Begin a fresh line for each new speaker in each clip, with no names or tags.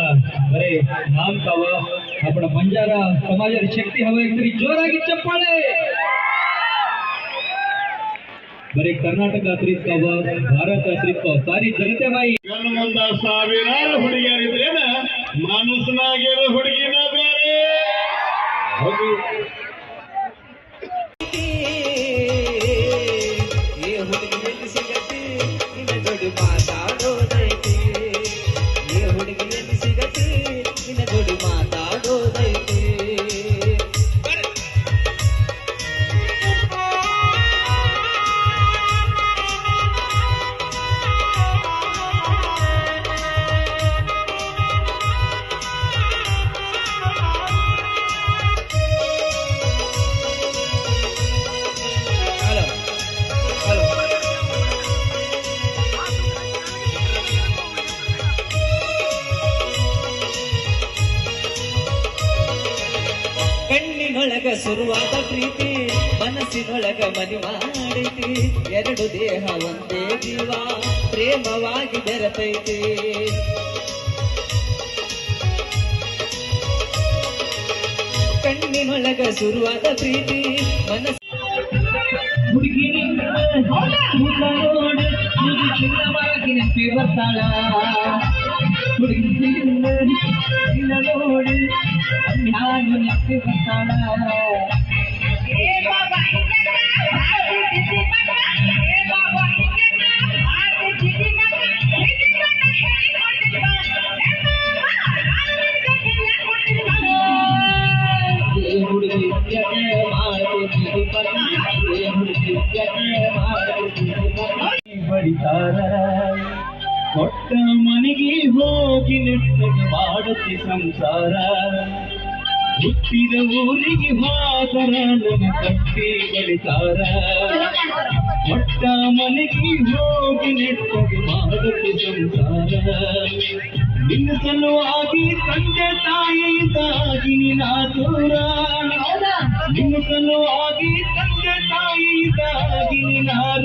કરતા અરે નામ કાવા આપણા બંજારા સમાજની શક્તિ હવે એકરી જોરાગી ચપ્પાળે ಬರೀ ಕರ್ನಾಟಕ ಆತ್ರಿಸ್ತಾವ ಭಾರತ ಆತ್ರಿಸ್ತಾವ ಸಾರಿ ಜಗತ್ತೆ
ಮಾಯಿ ಮುಂದ ಸಾವಿರಾರು ಹುಡುಗಿಯರಿದ್ರೇನ ಮನಸ್ಸಿನಾಗಿರೋ ಹುಡುಗಿನ ಬೇರೆ.
ಕಣ್ಣಿನೊಳಗ ಶುರುವಾದ ಪ್ರೀತಿ, ಮನಸ್ಸಿನೊಳಗ ಮನಿ ಮಾಡೈತಿ. ಎರಡು ದೇಹ ಒಂದೇ ಜೀವ, ಪ್ರೇಮವಾಗಿ ಬೆರತೈತಿ. ಕಣ್ಣಿನೊಳಗ ಶುರುವಾದ ಪ್ರೀತಿ, ಮನಸ್ಸು
ಹುಡುಗಿ ಹುಡುಗಿ ನೋಡಿ ನಾನು ನೆನಪಿ ಬರ್ತಾಳ ಏ ಹುಡುಗಿ ಯಾಕೆ ಮಾಡ್ಕೊತೀವಿ ಪಟ್ಟ? ಏ ಹುಡುಗಿ ಯಾಕೆ ಮಾಡ್ಕೊತೀವಿ ಪಟ್ಟ? ಬಡಿತಾರ ಕೊಟ್ಟ ಮನೆಗೆ ಹೋಗಿ ನೆಟ್ಟಗೆ ಮಾಡತಿ ಸಂಸಾರ ಹುಟ್ಟಿದ ಊರಿಗೆ ಮಾತರ ನನ್ನ ಕಟ್ಟಿ ಬಳಿತಾರ ಮೊಟ್ಟ ಮನೆಗೆ ಹೋಗಿ ನೆಟ್ಟು ಮಾಡಲು ಸಂಸಾರ. ನಿನ್ನ ಸಲುವಾಗಿ ತಂದೆ ತಾಯಿಯಿಂದಾಗಿ ನಿನ್ನ ದೂರ. ನಿನ್ನ ಸಲುವಾಗಿ ತಂದೆ ತಾಯಿಯಿಂದಾಗಿ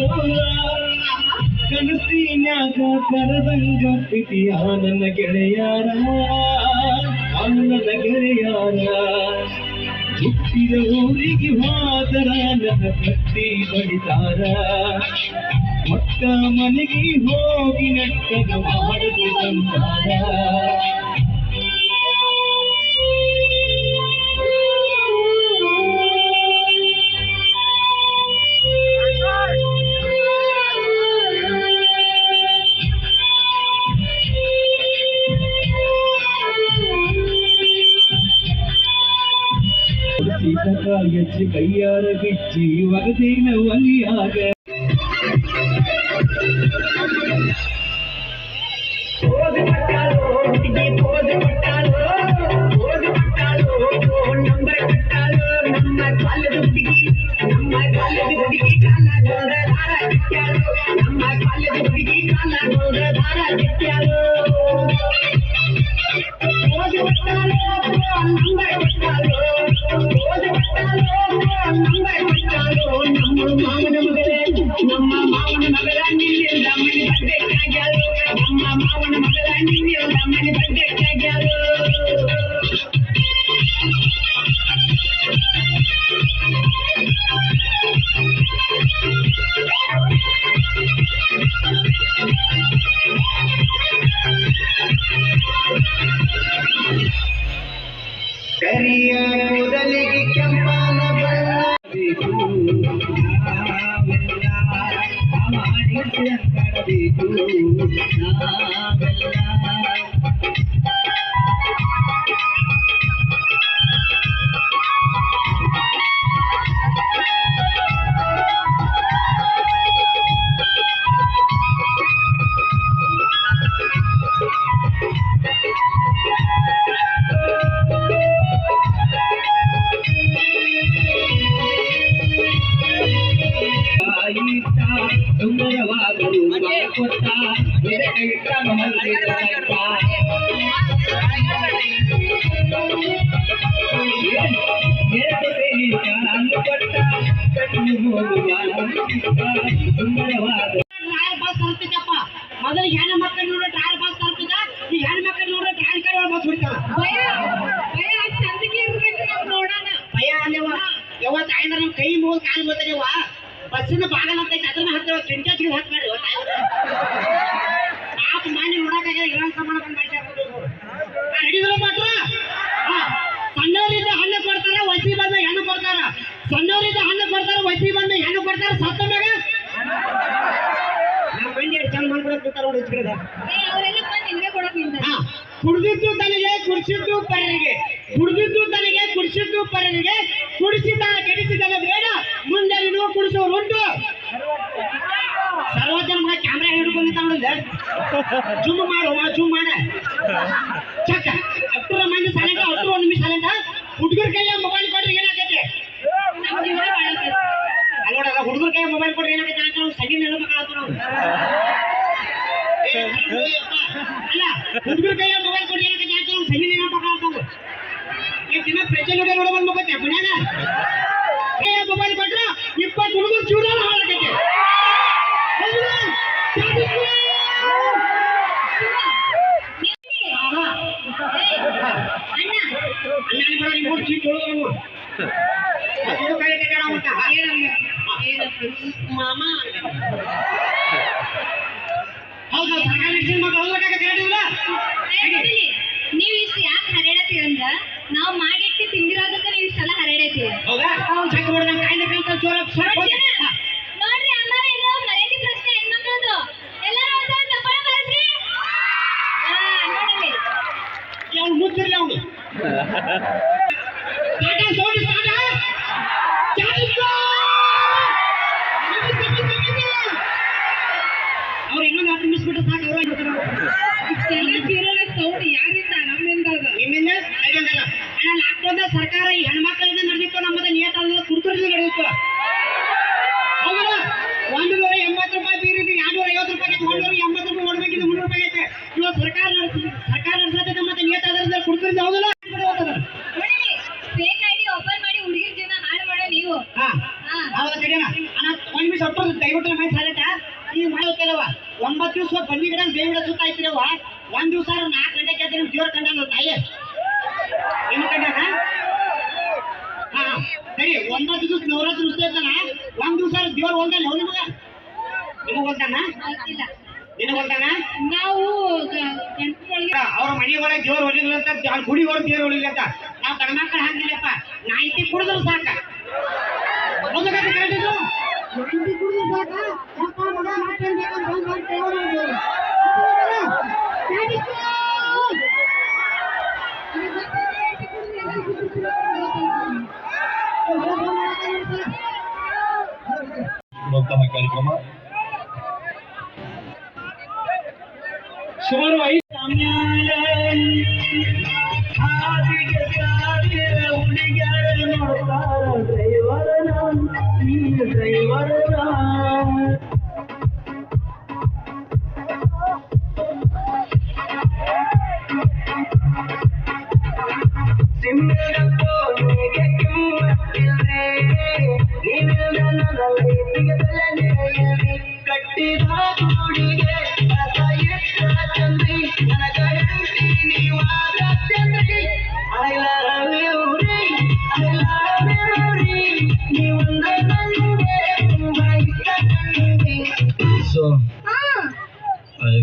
ದೂರ. ಕನಸಿನ್ಯಾಗ ಕರದಂಗ ಪ್ರೀತಿಯ ನನ್ನ ಗೆಳೆಯಾರ. ಆ ನನ್ನ ಗೆಳೆಯಾರ ಹುಟ್ಟಿದ ಊರಿಗೆ ಹೋದರ ನನ್ನ ಕಟ್ಟಿ ಬಡಿತಾರ ಮೊಟ್ಟ ಮನೆಗೆ ಹೋಗಿ ನಟ್ಟದ ಮಾಡದು ಸಂಸಾರ. ಸೀತಕ ಎಚ್ಚಿ ಕೈಯಾರ ಬಿಚ್ಚಿ ಒಗದೇನ ಒಲಿಯಾಗ
ನಮ್ಮ ನಮ್ಮ ಮಾವನ ಮಗಳ ನಮ್ಮನೆ ಮನೆ ಬಡ್ಡೆಕ್ಕಾಗ್ಯಾಳು
ಕರಿಯ ಕೂದಲಿಗೆ ಕೆಂಪನ ಬಣ್ಣ.
ఎక్కడబీకు నా వెళ్ళ
ಮೊದಲು ಹೆಣ್ಣು ಮಕ್ಕಳು ನೋಡ್ರೆ ಟ್ರಾಯಲ್ ಬಸ್ ತರ್ತದ ಈ ಹೆಣ್ಣು ಮಕ್ಕಳು ನೋಡ್ರೆ ಟ್ರಾಯಲ್ ಕೈ ಒಳಗೆ ಬಸ್ ಹೊಡಿತಾರ
ಭಯ ಭಯ
ಭಯ ನಮ್ ಕೈ ಮೂಗು ಕಾಲ್ ಬಸ್ಸಿನ ಬಾಗಲ ಅಂತ ಐತೆ, ಅದನ್ನ ಹತ್ತಿರ ಕೆಂಚಾಚಿಗೆ ಹಾಕ್ಬೇಡಿ ಪಾಪ ಮಾನಿ ನೋಡಕ್ಕಾಗ ಇರೋ ಸಮಾನ ಬಂದ್ ಹಿಡಿದ್ರ ಮಾತ್ರ ಹಾ, ಸಣ್ಣವರಿಂದ ಹಣ್ಣು ಕೊಡ್ತಾರ ವಸಿ ಬಂದ ಹೆಣ್ಣು ಕೊಡ್ತಾರ ಸಣ್ಣವರಿಂದ ಹಣ್ಣು ಕೊಡ್ತಾರ ವಸಿ ಬಂದ ಹೆಣ್ಣು ಕೊಡ್ತಾರ ಸತ್ತ ಮ್ಯಾಗ ನಮ್ಮ ಮಂದಿ ಎಷ್ಟು ಚಂದ ಮಾಡ್ಕೊಳಕ್ ಬಿಡ್ತಾರ ನೋಡಿ ಇಚ್ಕಡೆ
ಏ, ಅವರೆಲ್ಲ ಬಂದು ನಿನ್ಗೆ ಕೊಡಕ್ ನಿಂತ
ಹಾ, ಕುಡ್ದಿದ್ದು ತನಗೆ ಕುಡಿಸಿದ್ದು ಪರರಿಗೆ ಕುಡ್ದಿದ್ದು ತನಗೆ ಪರನಿಗೆ ಕುಡಿಸಿದ ಗೆಡಿಸಿದಲ್ಲ ಬೇಡ ಮುಂದೆ ಇನ್ನೂ ಕುಡಿಸೋರು ಉಂಟು. ಸರ್ವಜನ ಕ್ಯಾಮ್ರಾ ಹಿಡ್ಕೊಂಡು ನೋಡಿದ್ರೆ, ಜುಮ್ ಮಾಡು ಜುಮ್ ಮಾಡ. ಚಕ್ಕ ಹತ್ತರ ಮಂದಿ ಸೈಲೆಂಟ್ ಹತ್ತರ ಒಂದು ನಿಮಿಷ ಸೈಲೆಂಟ್ ಹುಡುಗರ ಕೈಯ ಮೊಬೈಲ್ ಕೊಟ್ರೆ
ಏನಾಗುತ್ತೆ?
ಅಲ್ಲೋಡಲ್ಲ ಹುಡುಗರ ಕೈಯ ಮೊಬೈಲ್ ಕೊಟ್ರೆ ಏನಾಗತ್ತೆ ಅಂತ ನಾವು ಸಣ್ಣ ಹೇಳ್ಬೇಕಾಗತ್ತ ನಾವು. ಅಲ್ಲ, ಹುಡುಗರ ಕೈಯ ಮೊಬೈಲ್ ಕೊಟ್ರೆ ಏನಾಗತ್ತೆ ಅಂತ ನಾವು ಸಣ್ಣ ಹೇಳ್ಬೇಕಾಗತ್ತ. ನಾವು ದಿನ ಪ್ರಚಲ್ ನೋಡೇ ನೋಡಬಂದ್ ಮಗತ್ತೆ ಮನ್ಯಾಗ ಮೊಬೈಲ್ ಕೊಟ್ರ ಇಪ್ಪತ್ತು ಹುಡುಗರು ಜೀವನ ಹಾಳಾಗೈತೆ ಸರ್ಕಾರ ಈ ಹೆಣ್ಮಕ್ಳಿಂದ ನಡೆದಿತ್ತು ನಮ್ಮದ ನಿಯತ ನಿಮಿಷ ಮೈ ನಮ್ಮ ಸಾಲಟ ಈಗ ಮಾಡೋಕ್ಕಲ್ಲವ ಒಂಬತ್ತು ದಿವಸ ಬನ್ನಿ ಗಿಡ ಬೇವು ಗಿಡ ಸುತ್ತ ಐತಿರವ ಒಂದ್ ದಿವಸ ನಾಲ್ಕು ಗಂಟೆಗೆ ಎದ್ದು ನಿಮ್ ದೇವ್ರ ಕಂಡ ತಾಯಿ. ಹಾ ಹಾ. ಸರಿ ಒಂಬತ್ತು ದಿವಸ ನವರಾತ್ರಿ ಉತ್ಸವ ಇರ್ತಾನ ಒಂದ್ ದಿವಸ ದೇವ್ರ ಹೊಲ್ದಾನ ಯಾವ ಮಗ ನಿಮಗ್
ಹೊಲ್ತಾನ
ನಿನಗ್
ನಾವು
ಅವ್ರ ಮನೆ ಒಳಗೆ ದೇವ್ರ ಹೊಲಿಲ್ಲ ಅಂತ ಅವ್ರ ಗುಡಿ ಒಳಗೆ ದೇವ್ರ ಹೊಲಿಲ್ಲ ಅಂತ. ನಾವು ಗಣಮಕ್ಕಳು ಹಾಕಿಲ್ಲಪ್ಪ ನಾಯಿತಿ ಕುಡಿದ್ರು ಸಾಕ. ಯಪ್ಪ ಮಗ ಮಾಡ್ಕೊಂಡು ಬೇಕಂತ ಬಂದ್ ಬಂದ್ ತಗೊಂಡು
ನೋಡ್ತಾನ ಕಾರ್ಯಕ್ರಮ